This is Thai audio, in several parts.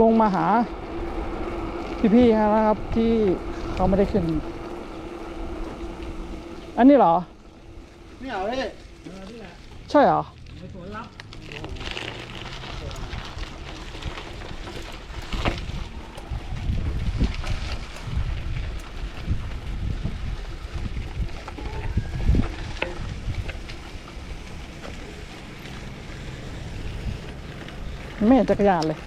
ลงมาหาพี่ๆนะครับ ที่เขาไม่ได้ขึ้น อันนี้เหรอ นี่เหรอพี่ใช่เหรอ ไม่เห็นจักรยานเลย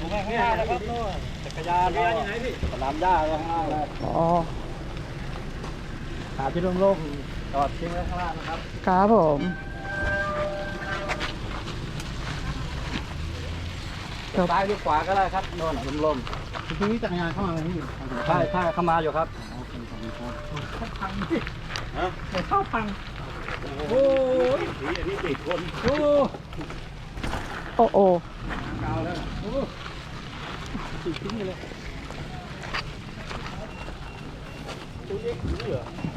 ข้างหน้าแล้วครับโน่นจักรยานเราสนามหญ้าข้างล่างเลยอ๋อหาที่โล่งๆจอดทิ้งไว้ข้างล่างนะครับ ครับผม ครับ ซ้ายหรือขวาก็ได้ครับโน่นลมทีนี้จักรยานเข้ามาไหมพี่ๆใช่ใช่เข้ามาอยู่ครับเข้าพัง โอ้ยสีอันนี้ติดคนโอ้โอ้โอ้กาวแล้วโอ้ติดทิ้งไปเลย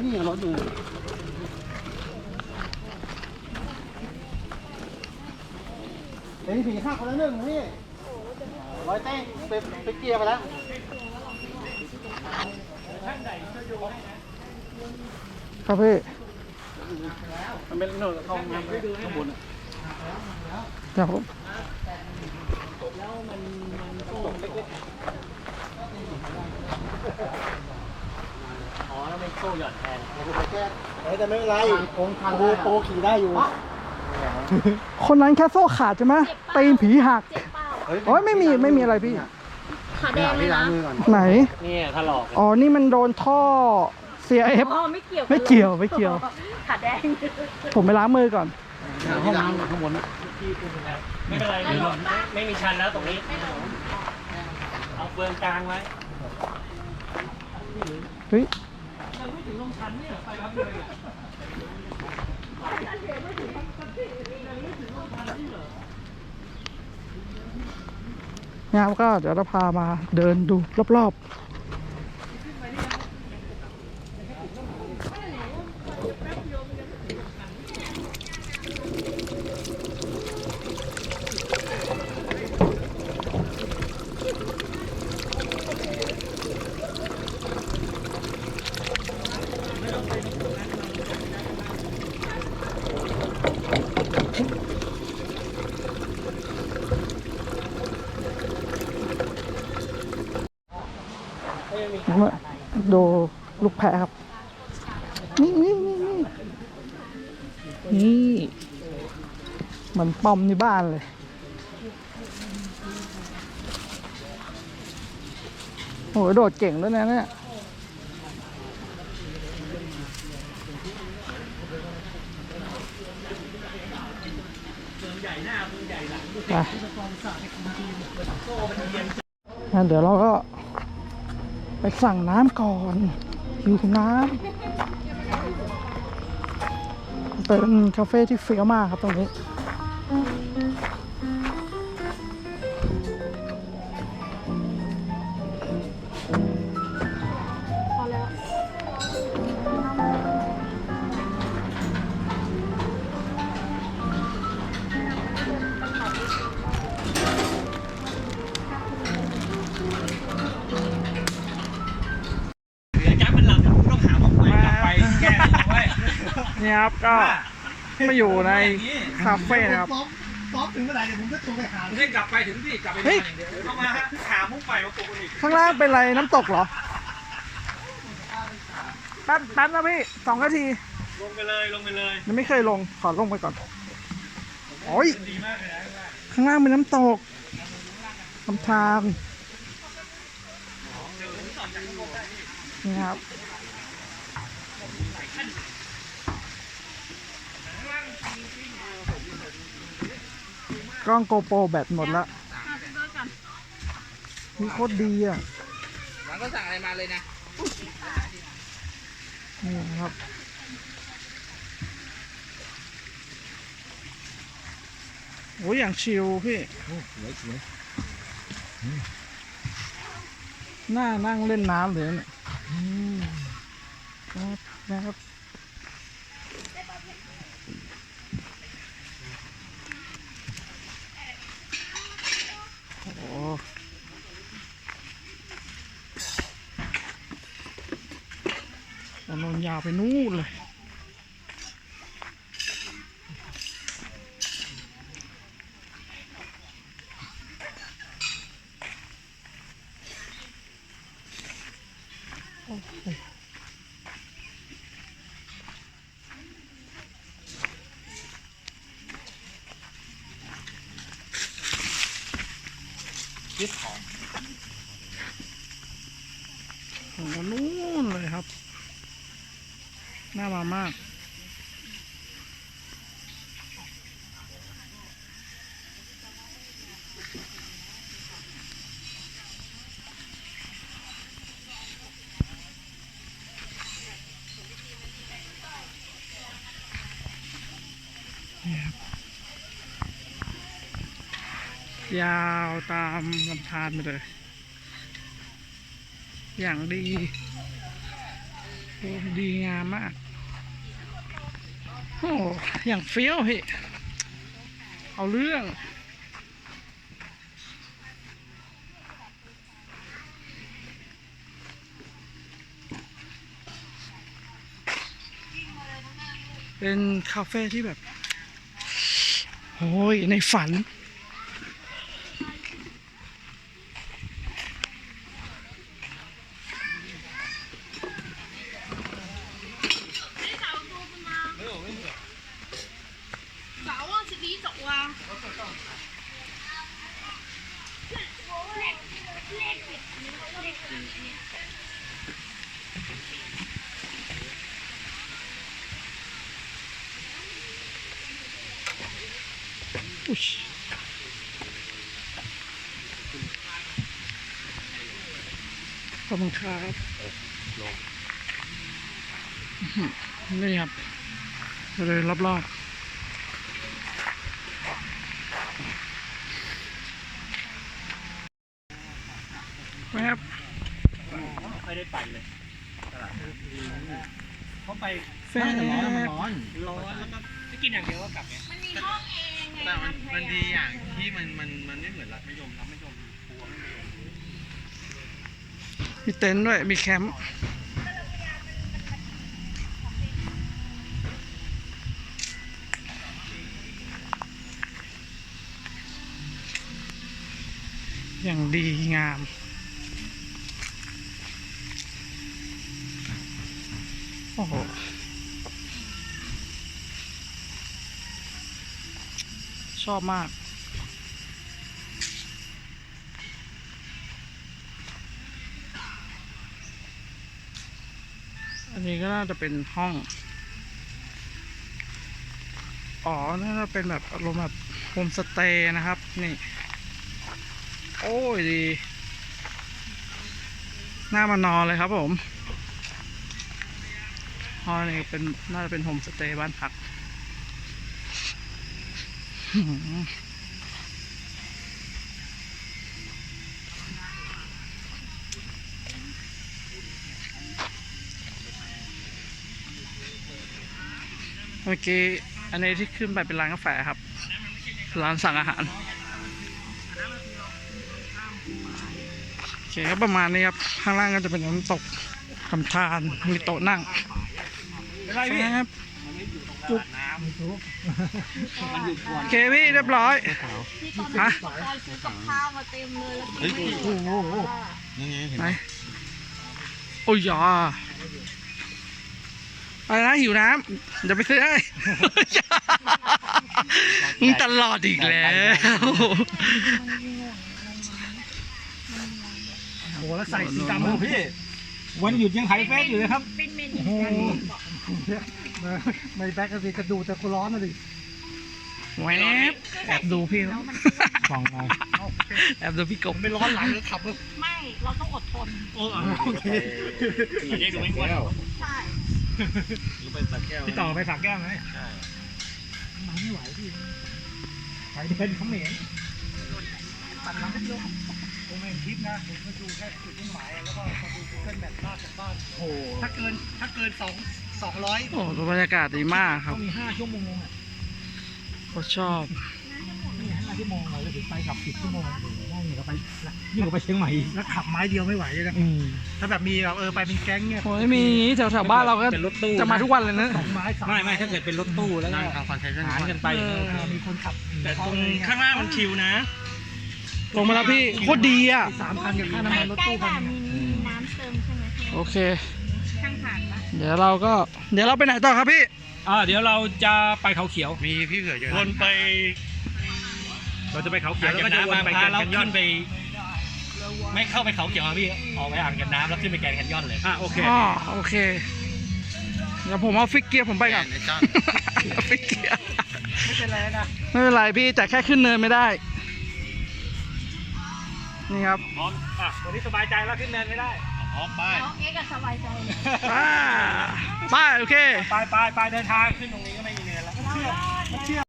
นี่รถเลยเดี๋ยวผีห้าคนละหนึ่งพี่ร้อยเต้งไปไปเกียร์ไปแล้วครับพี่ มันเป็นโน่นเข้ามาข้างบนอะครับผมอ๋อแล้วเป็นโซ่หย่อนแทนเฮ้ยแต่ไม่เป็นไรโค้งทางโปโปขี่ได้อยู่ คนนั้นแค่โซ่ขาดใช่ไหมตีนผีหักเจ็บเปล่าโอ้ยไม่มีไม่มีอะไรพี่ ขาแดงเลยนะ ไหนนี่ถ้าหลอก อ๋อ นี่มันโดนท่อ CIF อ๋อไม่เกี่ยวไม่เกี่ยวไม่เกี่ยว ขาแดงผมไปล้างมือก่อน ห้องน้ำข้างบนไม่เป็นไรเดี๋ยวไม่ไม่มีชันแล้วตรงนี้ เอาเฟืองกลางไว้ เฮ้ยงานก็เดี๋ยวเราพามาเดินดูรอบๆ ดูลูกแพะครับ นี่นี่นี่นี่นี่เหมือนปอมในบ้านเลยโอ้ยโดดเก่งด้วยนะเนี่ยไปงั้นเดี๋ยวเราก็ ไปสั่งน้ำก่อนหิวน้ำเป็นคาเฟ่ที่เฟี้ยวมากครับตรงนี้ นี่ครับก็มาอยู่ในคาเฟ่นะครับป๊อปป๊อปถึงเมื่อไหร่เดี๋ยวผมจะโทรไปหาไม่ใช่กลับไปถึงที่กลับไปเฮ้ยเดี๋ยวเข้ามาฮะหามุกใหม่มาปลุกกันอีกข้างล่างเป็นอะไรน้ำตกเหรอแป๊บแป๊บนะพี่สองนาที ลงไปเลยลงไปเลยยังไม่เคยลงขอลงไปก่อนโอ้ยดีมากเลยนะข้างล่างเป็นน้ำตกลำธารนี่ครับ กล้องโกโปรแบตหมดละนี่โคตรดีอะหลังก็สั่งอะไรมาเลยนะ นี่นะครับ โอ้ยอย่างชิลพี่น่านั่งเล่นน้ำเลยเนี่ยอืมครับนะครับ ถนนยาวไปนู่นเลย โอ้โหยึดของของนู้ น่ามามาก ยาวตามลำธารไปเลย อย่างดี ดีงามมาก โอ้อย่างเฟี้ยวพี่เอาเรื่อง เป็นคาเฟ่ที่แบบโอ้ยในฝัน อุ๊ยขอบคุณครับอื้อหือนี่ครับเลยรอบๆแวบ ไม่ได้ไปเลยเขาไปแฟบร้อนมันร้อนร้อนแล้วก็จะกินอย่างเดียวก็กลับไงมันมีห้องเองไงแต่มันมันดีอย่างที่มันมันมันไม่เหมือนรัฐมยมรัฐมยมกลัวไม่มีมีเต็นท์ด้วย มีแคมป์อย่างดีงาม โอ้โหชอบมาก อันนี้ก็น่าจะเป็นห้อง อ๋อ น่าจะเป็นแบบอารมณ์แบบโฮมสเตย์นะครับ นี่ โอ้ยดี น่ามานอนเลยครับผม ห้องนี้เป็นน่าจะเป็นโฮมสเตย์บ้านพักเมื่อกี้อันนี้ที่ขึ้นไปเป็นร้านกาแฟครับ ร้านสั่งอาหาร โอเคครับประมาณนี้ครับ ข้างล่างก็จะเป็นน้ำตกทำทานมีโต๊ะนั่ง ครับจุกโอเคพี่เรียบร้อยที่ตอนฮะนี้คอยซื้อกับข้าวมาเต็มเลยแล้วกินไม่หมดโอ้โหนี่ไงเห็นไหไหนมโอ้ยอย่าอะไรนะหิวน้ำเดี๋ยวไปซื้อให้มึงตลอดอีกแล้วโอ้แล้วใส่สีดำโอ้พี่ วันหยุดยังถ่ายเฟซอยู่เลยครับ เป็นเมนูโอ้โห ไม่แบ็กกระสีกระดูแต่กูร้อนนะดิแวบแอบดูพี่เขาฟังไงแอบดูพี่กบไม่ร้อนหลังเลยขับเลยไม่ เราต้องอดทนโอเคเรียกดูไม่อ้วนใช่พี่ต่อไปสักแก้วไหมใช่มันไม่ไหวพี่ไปเดินเขาเหม็นตัดน้ำลงผมเห็นคลิปนะผมมาดูแค่จุดมุ่งหมายแล้วก็มาดู Google Map ลาดจากบ้านโอ้ถ้าเกินถ้าเกินสอง สองร้อยโอ้ดูบรรยากาศดีมากครับต้องมีห้าชั่วโมงอะก็ชอบนี่ห้าชั่วโมงเลยถึงไปกลับสิบชั่วโมงถึงได้ยิ่งกว่าไปยิ่งกว่าไปเชียงใหม่อีกแล้วขับไม้เดียวไม่ไหวเลยนะอืมถ้าแบบมีแบบเออไปเป็นแก๊งเนี่ยโอ้ยมีอย่างงี้แถวแถวบ้านเราก็เป็นรถตู้จะมาทุกวันเลยนะสองไม้สามไม่ไม่ถ้าเกิดเป็นรถตู้แล้วก็นั่งทางฟันเทชันหารกันไปเออเออมีคนขับแต่ตรงข้างล่างมันชิวนะลงมาแล้วพี่โคตรดีอะสามพันกับค่าน้ำมันรถใกล้ตู้ๆพัแบนบมีมีน้ำเติมใช่ไหมโอเคข้างผ่านปะ เดี๋ยวเราก็ เดี๋ยวเราไปไหนต่อครับพี่อ่าเดี๋ยวเราจะไปเขาเขียวมีพี่เผือกเยอะวนไป เราจะไปเขาเขียอ่าวงแล้วเก็ก็บจะวนน้ำไปมาแกพานเราแคนยอขึ้นนไป ไม่เข้าไปเขาเขียวครับพี่ออกไปอ่างเก็บน้ำแล้วขึ้นไปแกรนด์แคนยอนเลยอะโอเคอ๋อโอเค เดี๋ยวผมเอาฟิกเกียร์ผมไปก่อนในจ้านฟิกเกียร์ไม่เป็นไรนะไม่เป็นไรพี่แต่แค่ขึ้นเนินไม่ได้ นี่ครับ พร้อมอะวันนี้สบายใจแล้วขึ้นเนินไม่ได้ พร้อมไปแล้วเอ๊ะก็สบายใจเลยอ่าไปโอเค ไปไปไปเดินทางขึ้นตรงนี้ก็ไม่มีเนินแล้วเราเรา